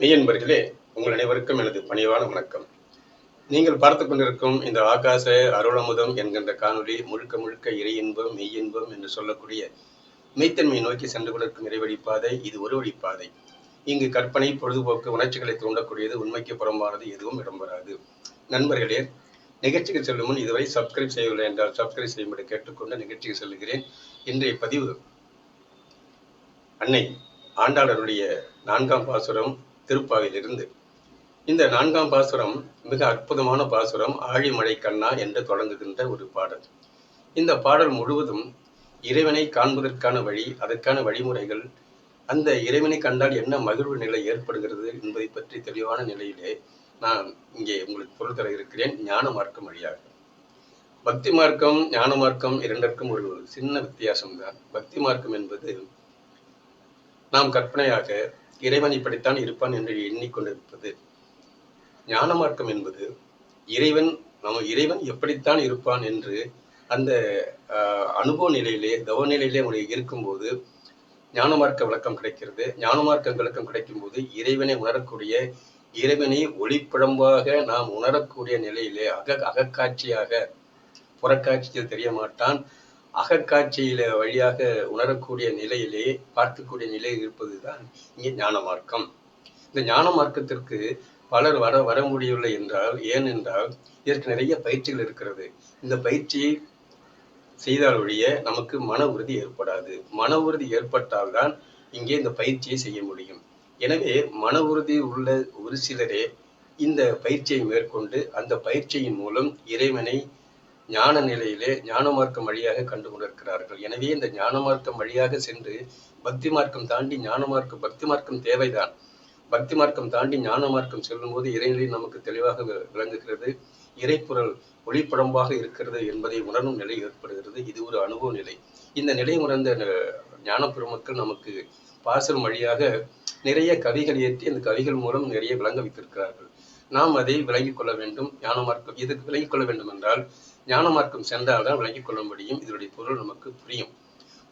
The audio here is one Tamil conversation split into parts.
மெய்யன்பர்களே உங்கள் அனைவருக்கும் எனது பணிவான வணக்கம். நீங்கள் பார்த்து கொண்டிருக்கும் இந்த ஆகாச அருளமுதம் என்கின்ற காணொளி முழுக்க முழுக்க இறை இன்பம் மெய் இன்பம் என்று சொல்லக்கூடிய மெய்த்தன்மையை நோக்கி சென்று கொண்டிருக்கும் இறைவழி பாதை இது ஒரு வழி பாதை இங்கு கற்பனை பொழுதுபோக்கு உணர்ச்சிகளை தூண்டக்கூடியது உண்மைக்கு புறம்பானது எதுவும் இடம்பெறாது நண்பர்களே நிகழ்ச்சிக்கு செல்லும் முன் இதுவரை சப்ஸ்கிரைப் செய்யவில்லை என்றால் சப்ஸ்கிரைப் செய்யும்படி கேட்டுக்கொண்டு நிகழ்ச்சிக்கு செல்கிறேன். இன்றைய பதிவு அன்னை ஆண்டாளருடைய நான்காம் பாசுரம் திருப்பாவிலிருந்து இந்த நான்காம் பாசுரம் மிக அற்புதமான பாசுரம் ஆழிமலை கண்ணா என்று தொடங்குகின்ற ஒரு பாடல். இந்த பாடல் முழுவதும் இறைவனை காண்பதற்கான வழி அதற்கான வழிமுறைகள் அந்த இறைவனை கண்டால் என்ன மகிழ்வு நிலை ஏற்படுகிறது என்பதை பற்றி தெளிவான நிலையிலே நான் இங்கே உங்களுக்கு பொருள் தர இருக்கிறேன் ஞான மார்க்கம் வழியாக. பக்தி மார்க்கம் ஞான மார்க்கம் இரண்டிற்கும் ஒரு சின்ன வித்தியாசம்தான். பக்தி மார்க்கம் என்பது நாம் கற்பனையாக இறைவன் இப்படித்தான் இருப்பான் என்று எண்ணிக்கொண்டிருப்பது ஞான மார்க்கம் என்பது இறைவன் நம்ம இறைவன் எப்படித்தான் இருப்பான் என்று அந்த அனுபவ நிலையிலே தவ நிலையிலே உங்களுக்கு இருக்கும்போது ஞான மார்க்க விளக்கம் கிடைக்கிறது. ஞான மார்க்க விளக்கம் கிடைக்கும்போது இறைவனை உணரக்கூடிய இறைவனை ஒளிப்பிழம்பாக நாம் உணரக்கூடிய நிலையிலே அக அகக்காட்சியாக புறக்காட்சியில் தெரிய மாட்டான் அகக்காட்சியில வழியாக உணரக்கூடிய நிலையிலே பார்க்கக்கூடிய நிலையில் இருப்பதுதான் இங்கே ஞான மார்க்கம் இந்த ஞான மார்க்கத்திற்கு பலர் வர வர முடியவில்லை என்றால் ஏனென்றால் இதற்கு நிறைய பயிற்சிகள் இருக்கிறது. இந்த பயிற்சியை செய்தால் ஒழிய நமக்கு மன உறுதி ஏற்படாது. மன உறுதி ஏற்பட்டால்தான் இங்கே இந்த பயிற்சியை செய்ய முடியும். எனவே மன உறுதி உள்ள ஒரு சிலரே இந்த பயிற்சியை மேற்கொண்டு அந்த பயிற்சியின் மூலம் இறைவனை ஞான நிலையிலே ஞான மார்க்கம் வழியாக கண்டு கொண்டிருக்கிறார்கள் எனவே இந்த ஞான மார்க்கம் வழியாக சென்று பக்தி மார்க்கம் தாண்டி ஞான மார்க்கம் பக்தி மார்க்கம் தேவைதான். பக்தி மார்க்கம் தாண்டி ஞான மார்க்கம் செல்லும்போது இறைநிலை நமக்கு தெளிவாக விளங்குகிறது. இறைப்புறல் ஒளிப்படம்பாக இருக்கிறது என்பதை உணரும் நிலை ஏற்படுகிறது. இது ஒரு அனுபவ நிலை. இந்த நிலை உணர்ந்த ஞான பெருமக்கள் நமக்கு பாசல் வழியாக நிறைய கவிகள் ஏற்றி அந்த கவிகள் மூலம் நிறைய விளங்க வைத்திருக்கிறார்கள். நாம் அதை விளங்கிக் கொள்ள வேண்டும். ஞான மார்க்கம் இதுக்கு விளங்கிக் கொள்ள வேண்டும் என்றால் ஞான மார்க்கம் சென்றால்தான் விளங்கிக் கொள்ள முடியும். இதனுடைய பொருள் நமக்கு புரியும்.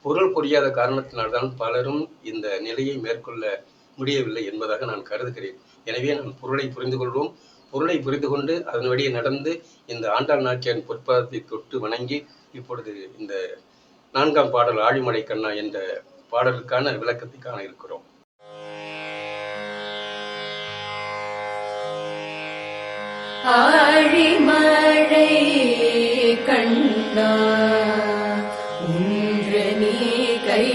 பொருள் புரியாத காரணத்தினால்தான் பலரும் இந்த நிலையை மேற்கொள்ள முடியவில்லை என்பதாக நான் கருதுகிறேன். எனவே நான் பொருளை புரிந்து கொள்வோம். பொருளை புரிந்து கொண்டு அதன் வழியே நடந்து இந்த ஆண்டாள் நாச்சியாரின் பொற்பாதத்தை தொட்டு வணங்கி இப்பொழுது இந்த நான்காம் பாடல் ஆழிமலை கண்ணா என்ற பாடலுக்கான விளக்கத்தை காண இருக்கிறோம். ஆழிமழை கண்ணா ஒன்று நீ கை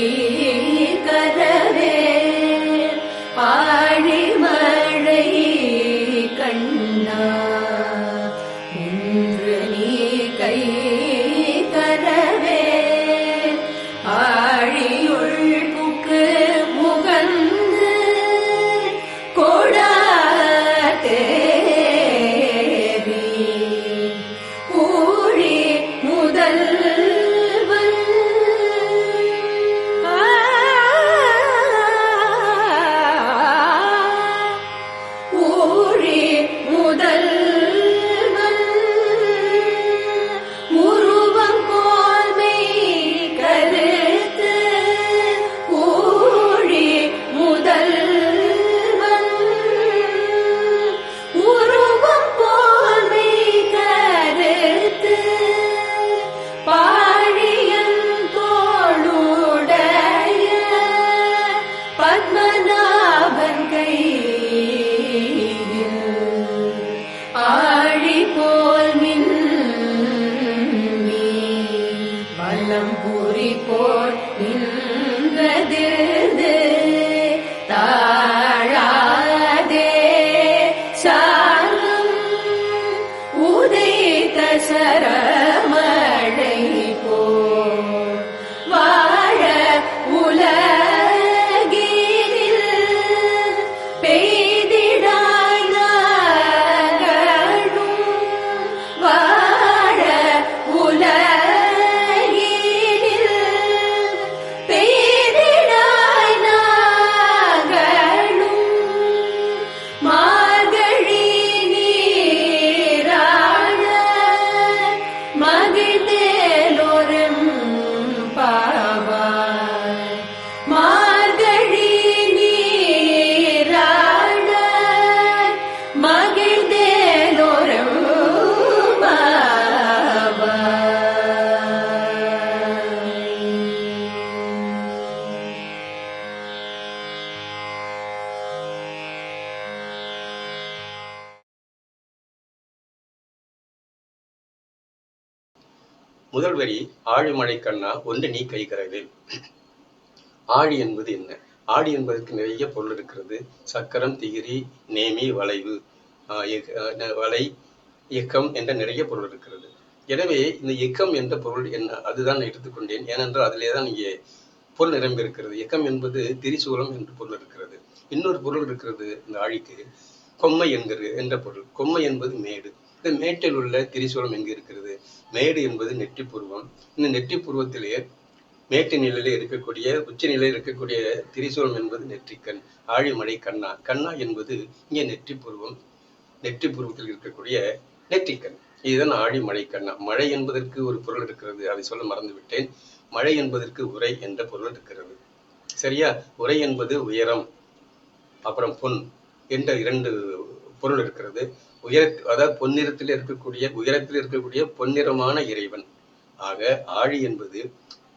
முதல் வரி ஆழிமழை கண்ணா ஒன்று நீ கைகிறது ஆழி என்பது என்ன? ஆழி என்பதற்கு நிறைய பொருள் இருக்கிறது. சக்கரம் திகிரி நேமி வளைவு வலை இயக்கம் என்ற நிறைய பொருள் இருக்கிறது. எனவே இந்த இயக்கம் என்ற பொருள் என்ன? அதுதான் நான் எடுத்துக்கொண்டேன். ஏனென்றால் அதிலே தான் இங்கே பொருள் நிரம்பி இருக்கிறது. இயக்கம் என்பது திரிசூலம் என்று பொருள் இருக்கிறது. இன்னொரு பொருள் இருக்கிறது இந்த ஆழிக்கு கொம்மை என்கிறது என்ற பொருள். கொம்மை என்பது மேடு. இந்த மேட்டில் உள்ள திரிசூலம் எங்கு இருக்கிறது? மேடு என்பது நெற்றி புருவம். இந்த நெற்றி புருவத்திலே மேட்டு நிலையில இருக்கக்கூடிய உச்ச நிலையில் இருக்கக்கூடிய திரிசூலம் என்பது நெற்றிக்கண் ஆழிமலை கண்ணா. கண்ணா என்பது இங்கே நெற்றி புருவம். நெற்றி புருவத்தில் இருக்கக்கூடிய நெற்றிக்கண். இதுதான் ஆழிமலை கண்ணா. மழை என்பதற்கு ஒரு பொருள் இருக்கிறது. அதை சொல்ல மறந்து விட்டேன் மழை என்பதற்கு உரை என்ற பொருள் இருக்கிறது. சரியா? உரை என்பது உயரம் அப்புறம் பொன் என்ற இரண்டு பொருள் இருக்கிறது. உயர அதாவது பொன்னிறத்தில் இருக்கக்கூடிய உயரத்தில் இருக்கக்கூடிய பொன்னிறமான இறைவன். ஆக ஆழி என்பது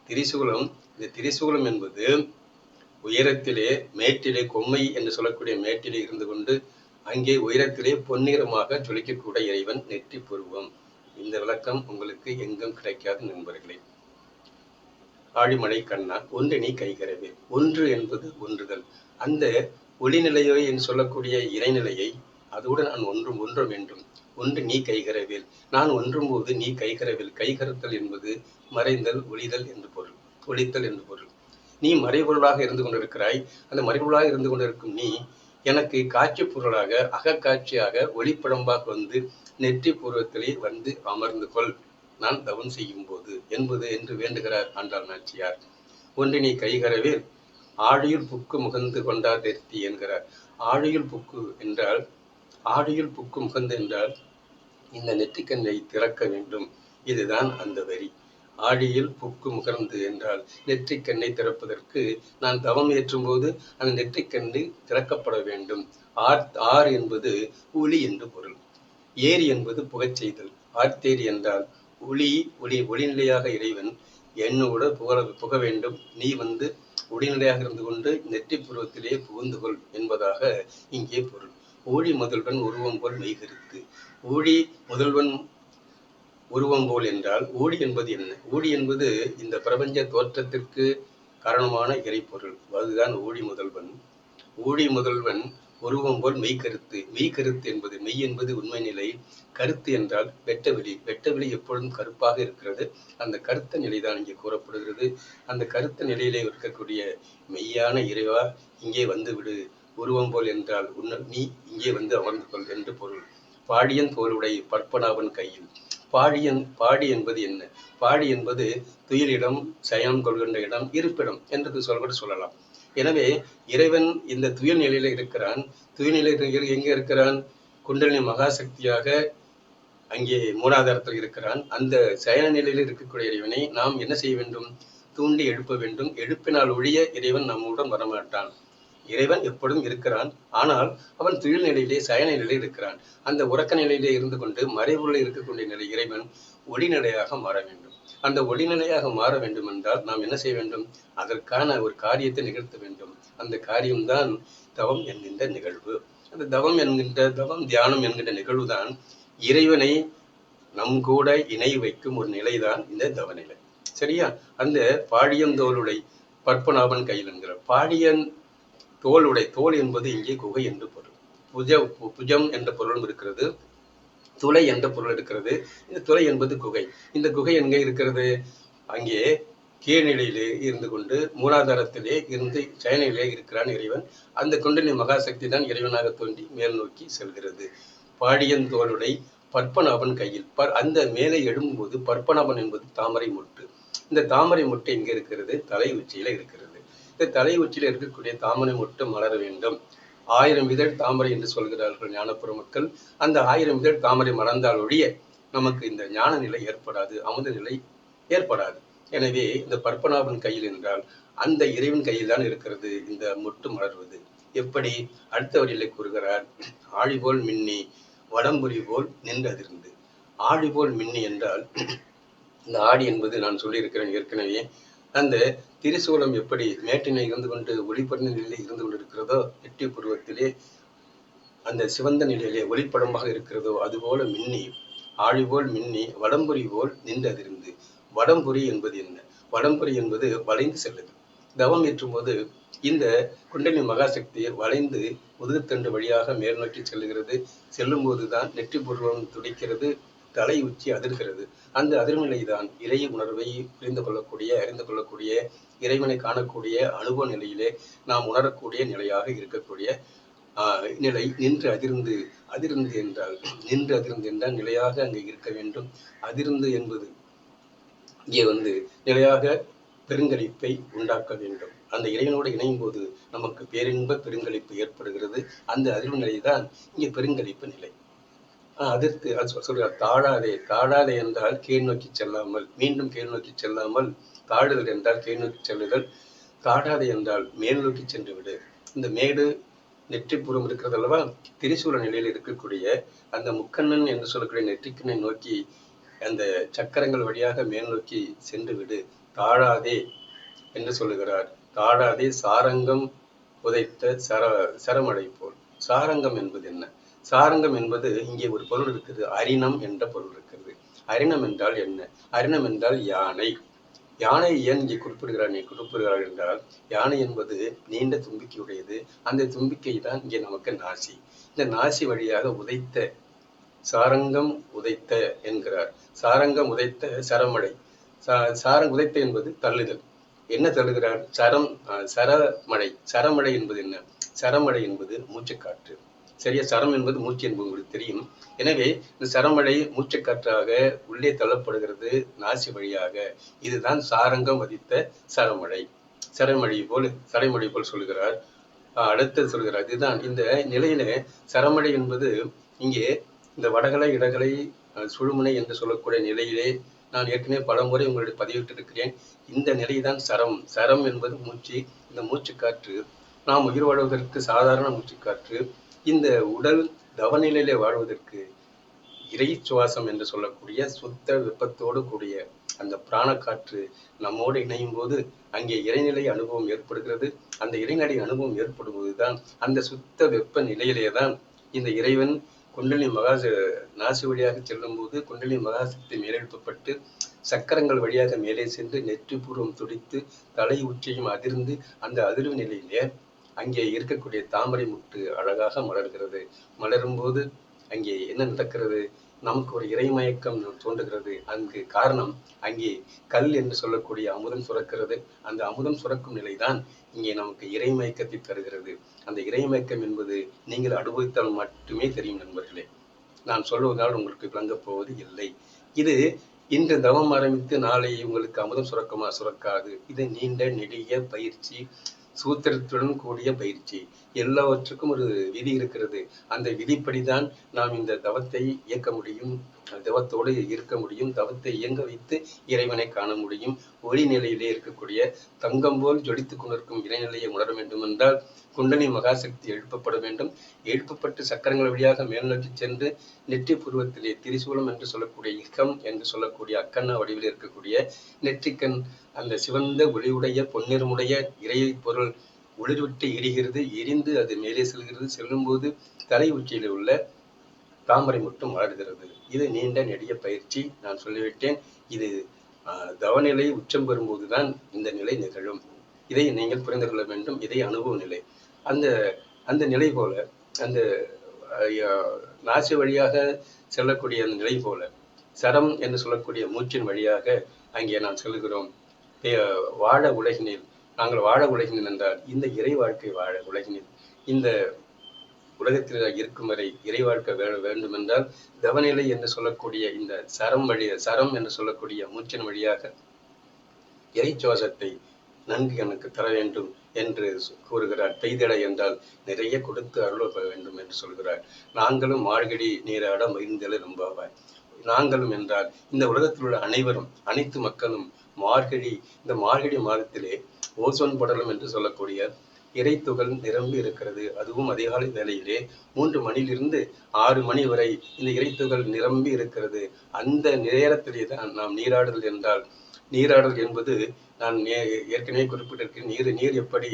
திரிசூலம். இந்த திரிசூலம் என்பது உயரத்திலே மேட்டிலே கொம்மை என்று சொல்லக்கூடிய மேட்டிலே இருந்து கொண்டு அங்கே உயரத்திலே பொன்னிறமாக ஜொலிக்கக்கூட இறைவன் நெற்றி பூர்வம். இந்த விளக்கம் உங்களுக்கு எங்கும் கிடைக்காத நண்பர்களே. ஆழிமலை கண்ணா ஒன்று நீ கைகரவே. ஒன்று என்பது ஒன்றுதல். அந்த ஒளிநிலையோ என்று சொல்லக்கூடிய இறைநிலையை அதோடு நான் ஒன்றும் ஒன்ற வேண்டும். ஒன்று நீ கைகரவில். நான் ஒன்றும் போது நீ கைகரவில். கைகரத்தல் என்பது மறைந்தல் ஒளிதல் என்று பொருள். ஒளித்தல் என்று பொருள். நீ மறைபொருளாக இருந்து கொண்டிருக்கிறாய். அந்த மறைபொருளாக இருந்து கொண்டிருக்கும் நீ எனக்கு காட்சி பொருளாக அகக்காட்சியாக ஒளிப்படம்பாக வந்து நெற்றி பூர்வத்திலே வந்து அமர்ந்து கொள். நான் தவம் செய்யும் போது என்பது என்று வேண்டுகிறார் ஆண்டாள் நாச்சியார். ஒன்று நீ கைகரவில். ஆழியுள் புக்கு முகந்து கொண்டார் நெத்தி என்கிறார். ஆழியுள் புக்கு என்றால் ஆடியில் புக்கு முகந்து என்றால் இந்த நெற்றிக்கண்ணை திறக்க வேண்டும். இதுதான் அந்த வரி. ஆடியில் புக்கு முகர்ந்து என்றால் நெற்றிக்கண்ணை திறப்பதற்கு நான் தவம் ஏற்றும் போது அந்த நெற்றிக்கண்ணு திறக்கப்பட வேண்டும். ஆர் ஆர் என்பது ஒளி என்று பொருள். ஏரி என்பது புகச் செய்தல். ஆர்த்தேரி என்றால் ஒளி ஒளி ஒளிநிலையாக இறைவன் என்னோட புகழ புக வேண்டும். நீ வந்து ஒளிநிலையாக இருந்து கொண்டு நெற்றி புருவத்திலேயே புகுந்து கொள் என்பதாக இங்கே பொருள். ஊழி முதல்வன் உருவம் போல் மெய்கருத்து ஊழி முதல்வன் உருவம் போல் என்றால் ஊழி என்பது என்ன? ஊழி என்பது இந்த பிரபஞ்ச தோற்றத்திற்கு காரணமான இறைப்பொருள். அதுதான் ஊழி முதல்வன். ஊழி முதல்வன் உருவம் போல் மெய்கருத்து. மெய்கருத்து என்பது மெய் என்பது உண்மை நிலை. கருத்து என்றால் வெட்டவெளி வெட்டவெளி எப்பொழுதும் கருப்பாக இருக்கிறது. அந்த கருத்த நிலைதான் இங்கே கூறப்படுகிறது. அந்த கருத்த நிலையிலே இருக்கக்கூடிய மெய்யான இறைவா இங்கே வந்து விடு. உருவம் போல் என்றால் உன்ன நீ இங்கே வந்து அமர்ந்து கொள் என்று பொருள். பாடியன் தோளுடை பற்பனாவன் கையில். பாடியன் பாடி என்பது என்ன? பாடி என்பது துயிலிடம் சயனம் கொள்கின்ற இடம் இருப்பிடம் என்று சொல்ல சொல்லலாம். எனவே இறைவன் இந்த துயில் நிலையில இருக்கிறான். துயில் நிலையில் எங்கே இருக்கிறான்? குண்டலினி மகாசக்தியாக அங்கே மூலாதாரத்தில் இருக்கிறான். அந்த சயன நிலையில் இருக்கக்கூடிய இறைவனை நாம் என்ன செய்ய வேண்டும்? தூண்டி எழுப்ப வேண்டும். எழுப்பினால் ஒழிய இறைவன் நம்முடன் வரமாட்டான். இறைவன் எப்பொழுதும் இருக்கிறான். ஆனால் அவன் துயில் நிலையிலே சயன நிலையில் இருக்கிறான். அந்த உறக்க நிலையிலே இருந்து கொண்டு மறைவுள்ள இருக்கக்கூடிய நிலை இறைவன் ஒளிநிலையாக மாற வேண்டும். அந்த ஒளிநிலையாக மாற வேண்டும் என்றால் நாம் என்ன செய்ய வேண்டும்? அதற்கான ஒரு காரியத்தை நிகழ்த்த வேண்டும். அந்த காரியம்தான் தவம் என்கின்ற நிகழ்வு. அந்த தவம் என்கின்ற தவம் தியானம் என்கின்ற நிகழ்வுதான் இறைவனை நம் கூட இணை வைக்கும் ஒரு நிலைதான் இந்த தவநிலை. சரியா? அந்த பாடியன் பற்பனாபன் கையில் என்கிற பாடியன் தோல் என்பது இங்கே குகை என்று பொருள். புஜ புஜம் என்ற பொருளும் இருக்கிறது. துளை என்ற பொருள் இருக்கிறது. இந்த துளை என்பது குகை. இந்த குகை எங்கே இருக்கிறது? அங்கே கீழ்நிலையிலே இருந்து கொண்டு மூலாதாரத்திலே இருந்து சயனிலே இருக்கிறான் இறைவன். அந்த குண்டலி மகாசக்தி தான் இறைவனாக தோன்றி மேல் நோக்கி செல்கிறது. பாடியன் தோளுடை பற்பனாபன் கையில். பர் அந்த மேலே எழும்பும்போது பற்பனாபன் என்பது தாமரை மொட்டு. இந்த தாமரை மொட்டு எங்கே இருக்கிறது? தலை உச்சியில இருக்கிறது. இந்த தலை உச்சியில் இருக்கக்கூடிய தாமரை மட்டும் மலர வேண்டும். ஆயிரம் இதழ் தாமரை என்று சொல்கிறார்கள் ஞானப்புற மக்கள். அந்த ஆயிரம் இதழ் தாமரை மலர்ந்தால் ஒழிய நமக்கு இந்த ஞான நிலை ஏற்படாது அமுத நிலை ஏற்படாது. எனவே இந்த பற்பனாபன் கையில் என்றால் அந்த இறைவன் கையில் தான் இருக்கிறது இந்த மொட்டு மலர்வது. எப்படி? அடுத்த வரியிலே கூறுகிறார் ஆழிபோல் மின்னி வடம்புரி போல் நின்றதிருந்து ஆழி ஆழிபோல் மின்னி என்றால் இந்த ஆடி என்பது நான் சொல்லியிருக்கிறேன் ஏற்கனவே. அந்த திரிசூலம் எப்படி மேட்டினை இருந்து கொண்டு ஒளிப்படின நிலையிலே இருந்து கொண்டிருக்கிறதோ எட்டி பருவத்திலே அந்த சிவந்த நிலையிலே ஒளிப்படமாக இருக்கிறதோ அதுபோல மின்னி ஆழி போல் மின்னி வடம்புரி போல் நின்றதிருந்து வடம்புரி என்பது என்ன? வடம்புரி என்பது வளைந்து செல்லுது. தவம் ஏற்றும் போது இந்த குண்டலி மகாசக்தி வளைந்து முதுகுத்தண்டு வழியாக மேல் நோக்கி செல்லுகிறது. செல்லும் போதுதான் நெற்றி பூர்வம் துடிக்கிறது. தலை உச்சி அதிர்கிறது. அந்த அதிர்நிலை தான் இறை உணர்வை புரிந்து கொள்ளக்கூடிய அறிந்து கொள்ளக்கூடிய இறைவனை காணக்கூடிய அனுபவ நிலையிலே நாம் உணரக்கூடிய நிலையாக இருக்கக்கூடிய ஆஹ், நிலை நின்று அதிர்ந்து அதிர்ந்து என்றால் நின்று அதிர்ந்து என்றால் நிலையாக அங்கே இருக்க வேண்டும். அதிர்ந்து என்பது இங்கே வந்து நிலையாக பெருங்களிப்பை உண்டாக்க வேண்டும். அந்த இறைவனோடு இணையும் போது நமக்கு பேரின்ப பெருங்களிப்பு ஏற்படுகிறது. அந்த அதிர்வு நிலை தான் இங்கே பெருங்களிப்பு நிலை. ஆஹ் அதற்கு அது சொல்கிறார் தாழாதே தாழாதே என்றால் கீழ் நோக்கி செல்லாமல் மீண்டும் கீழ் நோக்கி செல்லாமல் தாழுதல் என்றால் கீழ் நோக்கி செல்லுதல் தாடாதே என்றால் மேல் நோக்கி சென்று விடு. இந்த மேடு நெற்றிப்புறம் இருக்கிறது அல்லவா திரிசூல நிலையில் இருக்கக்கூடிய அந்த முக்கண்ணன் என்று சொல்லக்கூடிய நெற்றிக்கண்ணை நோக்கி அந்த சக்கரங்கள் வழியாக மேல் நோக்கி சென்று விடு. தாழாதே என்று சொல்லுகிறார். தாழாதே சாரங்கம் புதைத்த சர சரமடை போல் சாரங்கம் என்பது என்ன? சாரங்கம் என்பது இங்கே ஒரு பொருள் இருக்குது. அரிணம் என்ற பொருள் இருக்கிறது அரிணம் என்றால் என்ன? அரிணம் என்றால் யானை. யானை ஏன் இங்கே குறிப்பிடுகிறார்? நீ குறிப்பிடுகிறார் என்றால் யானை என்பது நீண்ட தும்பிக்கையுடையது. அந்த தும்பிக்கை தான் இங்கே நமக்கு நாசி. இந்த நாசி வழியாக உதைத்த சாரங்கம் உதைத்த என்கிறார். சாரங்கம் உதைத்த சரமடை. சா- சாரங் உதைத்த என்பது தள்ளுதல். என்ன தள்ளுகிறார்? சரம் அஹ், சரமடை. சரமடை என்பது என்ன? சரமடை என்பது மூச்சுக்காற்று. சரியா சரம் என்பது மூச்சு என்பது உங்களுக்கு தெரியும். எனவே இந்த சரமடை மூச்சுக்காற்றாக உள்ளே தள்ளப்படுகிறது நாசி வழியாக. இதுதான் சாரங்கம் வதித்த சரமழை. சரமழை போல் சரைமொழி போல் சொல்கிறார். அடுத்தது சொல்கிறார். இதுதான் இந்த நிலையில சரமழை என்பது இங்கே இந்த வடகலை இடகலை சுழுமுனை என்று சொல்லக்கூடிய நிலையிலே நான் ஏற்கனவே பல முறை உங்களுடைய பதிவிட்டிருக்கிறேன். இந்த நிலைதான் சரம். சரம் என்பது மூச்சு. இந்த மூச்சுக்காற்று. நாம் உயிர் வாழ்வதற்கு சாதாரண மூச்சுக்காற்று. இந்த உடல் தவநிலையிலே வாழ்வதற்கு இறை சுவாசம் என்று சொல்லக்கூடிய சுத்த வெப்பத்தோடு கூடிய அந்த பிராணக்காற்று நம்மோடு இணையும் போது அங்கே இறைநிலை அனுபவம் ஏற்படுகிறது. அந்த இறைநிலை அனுபவம் ஏற்படும்போது தான் அந்த சுத்த வெப்ப நிலையிலே தான் இந்த இறைவன் குண்டலினி மகாச நாசி வழியாக செல்லும் போது குண்டலினி மகாசக்தி மேலெழுப்பப்பட்டு சக்கரங்கள் வழியாக மேலே சென்று நெற்றிபூர்வம் துடித்து தலை உச்சியும் அதிர்ந்து அந்த அதிர்வு நிலையிலே அங்கே இருக்கக்கூடிய தாமரை முட்டு அழகாக மலர்கிறது. மலரும் போது அங்கே என்ன நடக்கிறது? நமக்கு ஒரு இறைமயக்கம் தோன்றுகிறது. அங்கு காரணம் அங்கே கல் என்று சொல்லக்கூடிய அமுதம் சுரக்கிறது. அந்த அமுதம் சுரக்கும் நிலைதான் இங்கே நமக்கு இறைமயக்கத்தை தருகிறது. அந்த இறைமயக்கம் என்பது நீங்கள் அனுபவித்தால் மட்டுமே தெரியும் நண்பர்களே. நான் சொல்வதால் உங்களுக்கு விளங்கப் போவது இல்லை. இது இன்று தவம் ஆரம்பித்து நாளை உங்களுக்கு அமுதம் சுரக்குமா? சுரக்காது. இது நீண்ட நெடிய பயிற்சி. சூத்திரத்துடன் கூடிய பயிற்சி. எல்லாவற்றுக்கும் ஒரு விதி இருக்கிறது. அந்த விதிப்படிதான் நாம் இந்த தவத்தை இயக்க முடியும். தவத்தோடு இருக்க முடியும். தவத்தை இயங்க வைத்து இறைவனை காண முடியும். ஒளி நிலையிலே இருக்கக்கூடிய தங்கம் போல் ஜொலித்துக் கொண்டிருக்கும் இறைநிலையை உணர வேண்டும் என்றால் குண்டனி மகாசக்தி எழுப்பப்பட வேண்டும். எழுப்பப்பட்டு சக்கரங்கள் வழியாக மேல்நோக்கி சென்று நெற்றி பூர்வத்திலே திரிசூலம் என்று சொல்லக்கூடிய இகம் என்று சொல்லக்கூடிய அக்கண்ணா வடிவில் இருக்கக்கூடிய நெற்றிக்கண் அந்த சிவந்த ஒளியுடைய பொன்னிறமுடைய இறை பொருள் ஒளிர்விட்டு எரிகிறது எரிந்து அது மேலே செல்கிறது. செல்லும்போது தலை உச்சியில் உள்ள தாமரை மட்டும் வளர்கிறது. இது நீண்ட நெடிய பயிற்சி. நான் சொல்லிவிட்டேன். இது தவநிலை உச்சம் பெறும்போதுதான் இந்த நிலை நிகழும். இதை நீங்கள் புரிந்து கொள்ள வேண்டும். இதை அனுபவ நிலை. அந்த அந்த நிலை போல அந்த நாசி வழியாக செல்லக்கூடிய அந்த நிலை போல சரம் என்று சொல்லக்கூடிய மூச்சின் வழியாக அங்கே நாம் செல்கிறோம் வாழ உலகினில் நாங்கள் வாழ உலகினில் என்றால் இந்த இறை வாழ்க்கை வாழ உலகினில். இந்த உலகத்தில் இருக்கும் வரை இறை வாழ்க்கை வே வேண்டும் என்றால் தவநிலை என்று சொல்லக்கூடிய இந்த சரம் வழி சரம் என்று சொல்லக்கூடிய மூச்சின் வழியாக இறை சுவாசத்தை நன்கு எனக்கு தர வேண்டும் என்று கூறுகிறார். பெய்திட என்றால் நிறைய கொடுத்து அருள வேண்டும் என்று சொல்கிறார். நாங்களும் மார்கடி நீராட மகிழ்ந்தல ரொம்பவாய் நாங்களும் என்றால் இந்த உலகத்தில் உள்ள அனைவரும் அனைத்து மக்களும் மார்கழி இந்த மார்கழி மாதத்திலே ஓசோன் படலம் என்று சொல்லக்கூடிய இறைத்துகள் நிரம்பி இருக்கிறது. அதுவும் அதிகாலை வேளையிலே மூன்று மணியிலிருந்து ஆறு மணி வரை இந்த இறைத்துகள் நிரம்பி இருக்கிறது. அந்த நேரத்திலே தான் நாம் நீராடுதல் என்றால் நீராடல் என்பது நான் ஏற்கனவே குறிப்பிட்டிருக்கிறேன் நீர் நீர் எப்படி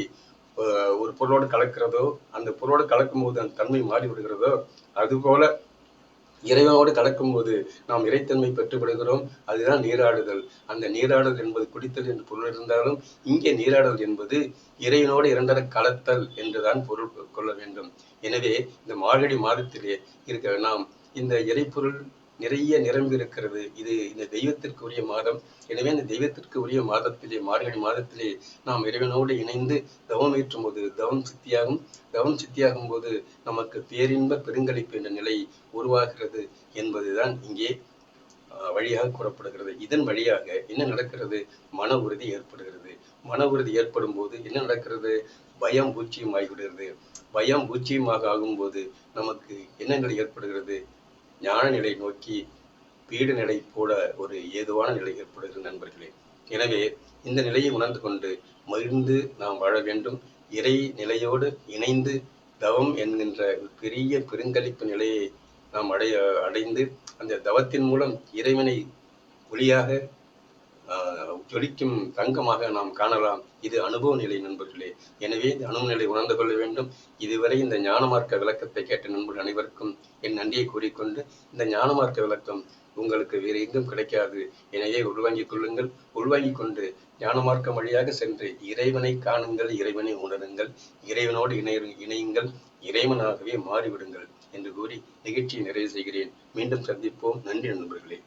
ஒரு பொருளோடு கலக்கிறதோ அந்த பொருளோடு கலக்கும் போது அந்த தன்மை மாறி விடுகிறதோ அதுபோல இறைவனோடு கலக்கும்போது நாம் இறைத்தன்மை பெற்றுவிடுகிறோம். அதுதான் நீராடுதல். அந்த நீராடல் என்பது குடித்தல் என்று பொருள் இருந்தாலும் இங்கே நீராடல் என்பது இறைவனோடு இரண்டர கலத்தல் என்றுதான் பொருள் கொள்ள வேண்டும். எனவே இந்த மார்கழி மாதத்திலே இருக்க நாம் இந்த இறைப்பொருள் நிறைய நிரம்பி இருக்கிறது இது இந்த தெய்வத்திற்கு உரிய மாதம். எனவே இந்த தெய்வத்திற்கு உரிய மாதத்திலே மார்கழி மாதத்திலே நாம் இறைவனோடு இணைந்து தவம் ஏற்றும் போது தவம் சித்தியாகும். தவம் சித்தியாகும் போது நமக்கு பேரின்ப பெருங்களிப்பு என்ற நிலை உருவாகிறது என்பதுதான் இங்கே வழியாக கூறப்படுகிறது. இதன் வழியாக என்ன நடக்கிறது? மன உறுதி ஏற்படுகிறது. மன உறுதி ஏற்படும் போது என்ன நடக்கிறது? பயம் பூச்சியம் ஆகிவிடுகிறது பயம் பூச்சியமாக ஆகும்போது நமக்கு எண்ணங்கள் ஏற்படுகிறது. ஞான நிலை நோக்கி பீடு நிலை போல ஒரு ஏதுவான நிலை ஏற்படுகிறது நண்பர்களே. எனவே இந்த நிலையை உணர்ந்து கொண்டு மகிழ்ந்து நாம் வாழ வேண்டும். இறை நிலையோடு இணைந்து தவம் என்கின்ற ஒரு பெரிய பெருங்களிப்பு நிலையை நாம் அடைய அடைந்து அந்த தவத்தின் மூலம் இறைவனை ஒளியாக ஜொலிக்கும் தங்கமாக நாம் காணலாம். இது அனுபவ நிலை நண்பர்களே. எனவே இந்த அனுபவ நிலை உணர்ந்து கொள்ள வேண்டும். இதுவரை இந்த ஞானமார்க்க விளக்கத்தை கேட்ட நண்பர்கள் அனைவருக்கும் என் நன்றியை கூறிக்கொண்டு இந்த ஞானமார்க்க விளக்கம் உங்களுக்கு வேறு எங்கும் கிடைக்காது. எனவே உள்வாங்கிக் கொள்ளுங்கள். உள்வாங்கிக் கொண்டு ஞானமார்க்கம் வழியாக சென்று இறைவனை காணுங்கள் இறைவனை உணருங்கள். இறைவனோடு இணை இணையுங்கள். இறைவனாகவே மாறிவிடுங்கள் என்று கூறி நிகழ்ச்சியை நிறைவு செய்கிறேன். மீண்டும் சந்திப்போம். நன்றி நண்பர்களே.